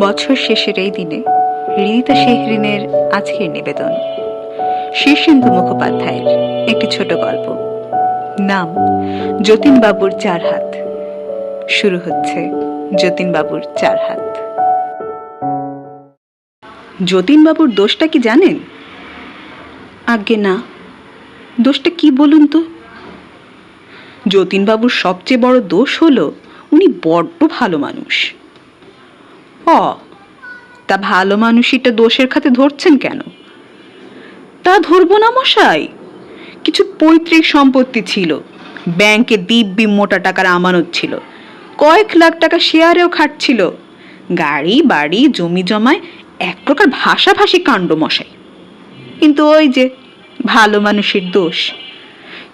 বছর শেষের এই দিনে রিতা শেহরিনের আজকের নিবেদন। শীর্ষেন্দু মুখোপাধ্যায়ের একটি ছোট গল্প। নাম যতীনবাবুর চার হাত। শুরু হচ্ছে যতীনবাবুর চার হাত। যতীনবাবুর দোষটা কি জানেন? আজ্ঞে না। দোষটা কি বলুন তো? যতীনবাবুর সবচেয়ে বড় দোষ হলো উনি বড্ড ভালো মানুষ। তা ভালো মানুষইটা দোষের খাতে ধরছেন কেন? তা ধরবো না মশাই। কিছু পৈতৃক সম্পত্তি ছিল। ব্যাংকে দিব্যি মোটা টাকার আমানত ছিল। কয়েক লাখ টাকা শেয়ারেও খাটছিল গাড়ি, বাড়ি, জমি জমায় এক প্রকার ভাষাভাষী কাণ্ড মশাই। কিন্তু ওই যে ভালো মানুষের দোষ।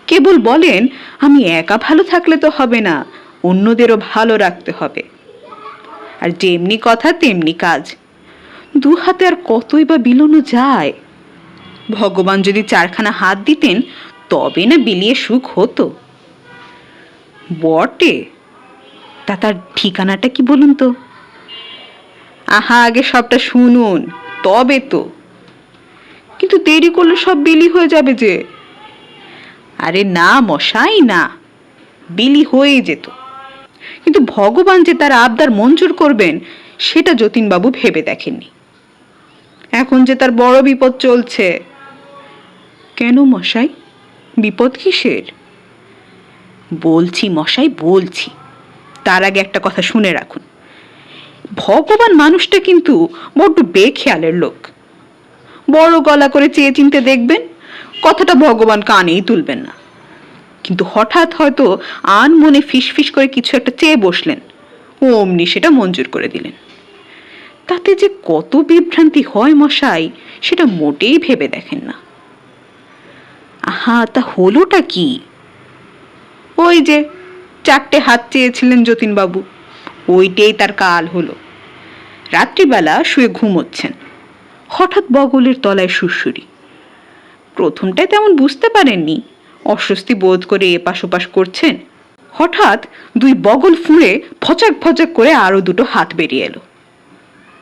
কেবল বলেন, আমি একা ভালো থাকলে তো হবে না, অন্যদেরও ভালো রাখতে হবে। আর যেমনি কথা, তেমনি কাজ। দু হাতে আর কতই বা বিলোনো যায়। ভগবান যদি চারখানা হাত দিতেন, তবে না বিলিয়ে সুখ হতো। বটে, তা তার ঠিকানাটা কি বলুন তো? আহা, আগে সবটা শুনুন, তবে তো। কিন্তু দেরি করলে সব বিলি হয়ে যাবে যে। আরে না মশাই, না, বিলি হয়ে যেত। কিন্তু ভগবান যে তার আবদার মঞ্জুর করবেন, সেটা যতীনবাবু ভেবে দেখেননি। এখন যে তার বড় বিপদ চলছে, কেন মশাই? বিপদ কিসের? বলছি মশাই, বলছি। তার আগে একটা কথা শুনে রাখুন। ভগবান মানুষটা কিন্তু বড্ড বেখেয়ালের লোক। বড় গলা করে চেয়ে চিনতে দেখবেন, কথাটা ভগবান কানেই তুলবেন না। কিন্তু হঠাৎ হয়তো আন মনে ফিসফিস করে কিছু একটা চেয়ে বসলেন। ও অমনি সেটা মঞ্জুর করে দিলেন। তাতে যে কত বিভ্রান্তি হয় মশাই, সেটা মোটেই ভেবে দেখেন না। আহা, তা হলোটা কি? ওই যে চারটে হাত চেয়েছিলেন যতীনবাবু, ওইটাই তার কাল হলো। রাত্রিবেলা শুয়ে ঘুমোচ্ছেন। হঠাৎ বগলের তলায় সুরসুরি প্রথমটায় তেমন বুঝতে পারেননি অস্বস্তি বোধ করে এপাশ ওপাশ করছেন। হঠাৎ দুই বগল ফুঁড়ে ফচাক ফচাক করে আরও দুটো হাত বেরিয়ে এলো।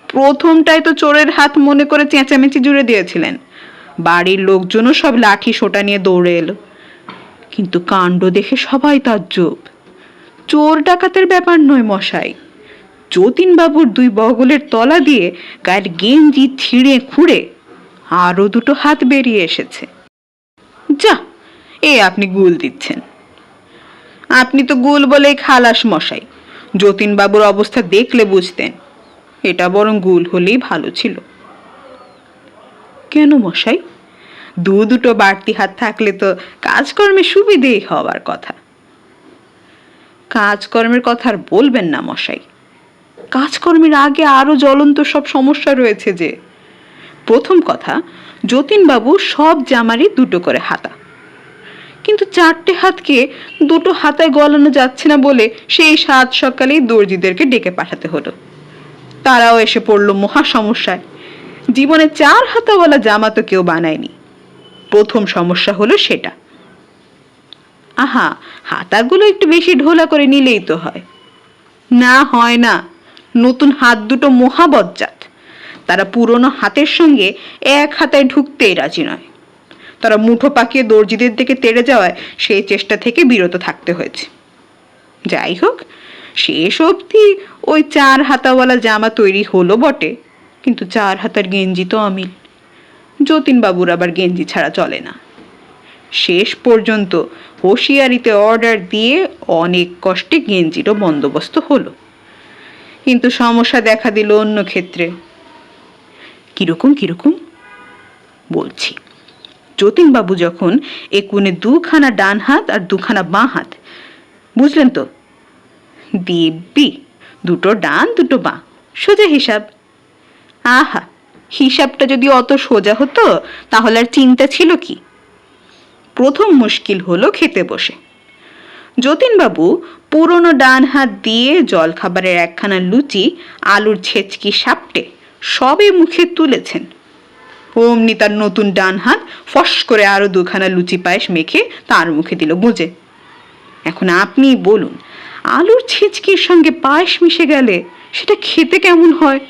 প্রথমটায় তো চোরের হাত মনে করে চেঁচামেচি জুড়ে দিয়েছিলেন। বাড়ির লোকজনও সব লাঠি সোটা নিয়ে দৌড়ে এলো। কিন্তু কাণ্ড দেখে সবাই তার তাজ্জব। চোর ডাকাতের ব্যাপার নয় মশাই। যতীনবাবুর দুই বগলের তলা দিয়ে গায়ের গেঞ্জি ছিঁড়ে খুঁড়ে আরও দুটো হাত বেরিয়ে এসেছে। যা এ আপনি গুল দিচ্ছেন। আপনি তো গুল বলেই খালাস মশাই। যতীনবাবুর অবস্থা দেখলে বুঝতেন। এটা বরং গুল হলেই ভালো ছিল। কেন মশাই? দু দুটো বাড়তি হাত থাকলে তো কাজকর্মে সুবিধেই হওয়ার কথা। কাজকর্মের কথা আর বলবেন না মশাই। কাজকর্মের আগে আরও জ্বলন্ত সব সমস্যা রয়েছে যে। প্রথম কথা, যতীনবাবু সব জামারই দুটো করে হাতা। কিন্তু চারটে হাতকে দুটো হাতায় গলানো যাচ্ছে না বলে সেই সাত সকালেই দর্জিদেরকে ডেকে পাঠাতে হলো। তারাও এসে পড়ল মহা সমস্যায়। জীবনে চার হাতাওয়ালা জামা তো কেউ বানায়নি। প্রথম সমস্যা হলো সেটা। আহা, হাতাগুলো একটু বেশি ঢোলা করে নিলেই তো হয়। না হয় না। নতুন হাত দুটো মহাবজ্জাত। তারা পুরনো হাতের সঙ্গে এক হাতায় ঢুকতেই রাজি নয়। তারা মুঠো পাকিয়ে দর্জিদের দিকে তেড়ে যাওয়ায় সেই চেষ্টা থেকে বিরত থাকতে হয়েছে। যাই হোক, শেষ অবধি ওই চার হাতাওয়ালা জামা তৈরি হলো বটে, কিন্তু চার হাতার গেঞ্জি তো অমিল। যতীনবাবুর আবার গেঞ্জি ছাড়া চলে না। শেষ পর্যন্ত হুঁশিয়ারিতে অর্ডার দিয়ে অনেক কষ্টে গেঞ্জিরও বন্দোবস্ত হলো। কিন্তু সমস্যা দেখা দিল অন্য ক্ষেত্রে। কীরকম কীরকম? বলছি। যতীনবাবু যখন একুনে দুখানা ডান হাত আর দুখানা বাঁ হাত। বুঝলেন তো? দিব্যি, দুটো ডান, দুটো বাঁ। সোজা হিসাব। আহা, হিসাবটা যদি অত সোজা হতো, তাহলে আর চিন্তা ছিল কি? প্রথম মুশকিল হলো খেতে বসে। যতীনবাবু পুরনো ডান হাত দিয়ে জলখাবারের একখানা লুচি, আলুর ছেচকি সাপটে সবে মুখে তুলেছেন। অমনি তার নতুন ডান হাত ফস করে আরও দুখানা লুচি পায়েস মেখে তার মুখে দিল গুঁজে এখন আপনি বলুন, আলুর ছিচকির সঙ্গে পায়েস মিশে গেলে সেটা খেতে কেমন হয়?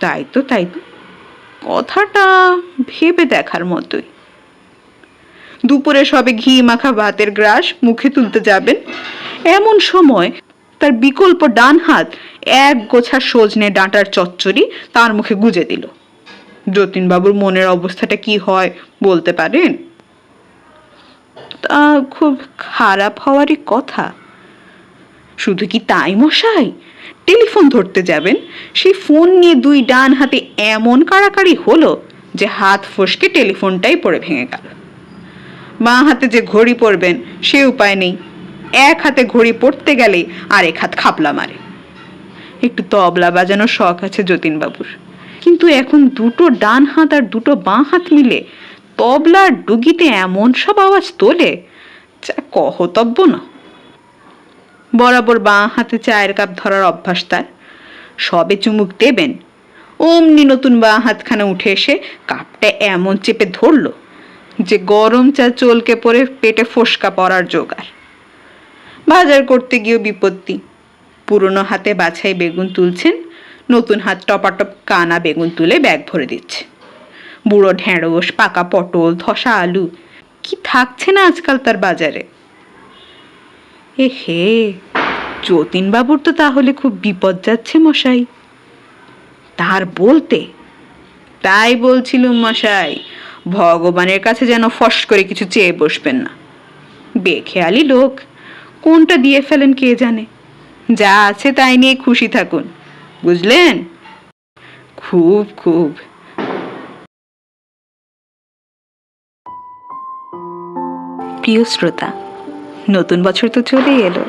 তাই তো তাই তো। কথাটা ভেবে দেখার মতোই। দুপুরে সবে ঘি মাখা ভাতের গ্রাস মুখে তুলতে যাবেন। এমন সময় তার বিকল্প ডান হাত এক গোছা সজনে ডাঁটার চচ্চড়ি তার মুখে গুজে দিল। যতীনবাবুর মনের অবস্থাটা কি হয় বলতে পারেন? তা খুব খারাপ হওয়ারই কথা। শুধু কি তাই মশাই? টেলিফোন ধরতে যাবেন সেই ফোন নিয়ে দুই ডান হাতে এমন কাড়াকাড়ি হলো যে হাত ফসকে টেলিফোনটাই পড়ে ভেঙে গেল। বাঁ হাতে যে ঘড়ি পরবেন সে উপায় নেই। এক হাতে ঘড়ি পড়তে গেলে আর এক হাত খাপলা মারে। একটু তবলা বাজানোর শখ আছে যতীনবাবুর। কিন্তু এখন দুটো ডান হাত আর দুটো বাঁ হাত মিলে তবলার ডুগিতে এমন সব আওয়াজ তোলে যা কহতব্য না। বরাবর বাঁ হাতে চায়ের কাপ ধরার অভ্যাস তার। সবে চুমুক দেবেন। অমনি নতুন বাঁ হাতখানা উঠে এসে কাপটা এমন চেপে ধরলো যে গরম চা চলকে পড়ে পেটে ফোসকা পড়ার জোগাড়। বাজার করতে গিয়েও বিপত্তি। পুরনো হাতে বাছাই বেগুন তুলছেন নতুন হাত টপাটপ কানা বেগুন তুলে ব্যাগ ভরে দিচ্ছে। বুড়ো ঢেঁড়স পাকা পটল, ধসা আলু, কি থাকছে না আজকাল তার বাজারে? এ হে যতীনবাবুর তো তাহলে খুব বিপদ যাচ্ছে মশাই। তার বলতে, তাই বলছিলুম মশাই, ভগবানের কাছে যেন ফস করে কিছু চেয়ে বসবেন না। বেখেয়ালি লোক, কোনটা দিয়ে ফেলেন কে জানে? যা আছে তাই নিয়ে খুশি থাকুন। বুঝলেন? খুব খুব। প্রিয় শ্রোতা, নতুন বছর তো চলেই এলো।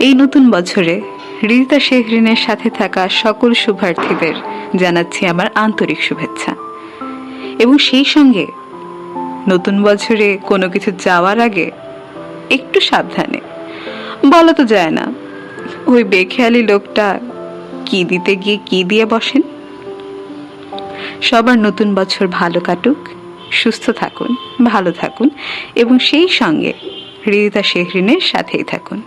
এই নতুন বছরে রিতা শেহরিনের সাথে থাকা সকল শুভার্থীদের জানাচ্ছি আমার আন্তরিক শুভেচ্ছা। এবং সেই সঙ্গে নতুন বছরে কোনো কিছু যাওয়ার আগে একটু সাবধানে। বলা তো যায় না, ওই বেখেয়ালি লোকটা কি দিতে গিয়ে কি দিয়ে বসেন? সবার নতুন বছর ভালো কাটুক, সুস্থ থাকুন, ভালো থাকুন, এবং সেই সঙ্গে হৃদিতা শেহরিনের সাথেই থাকুন।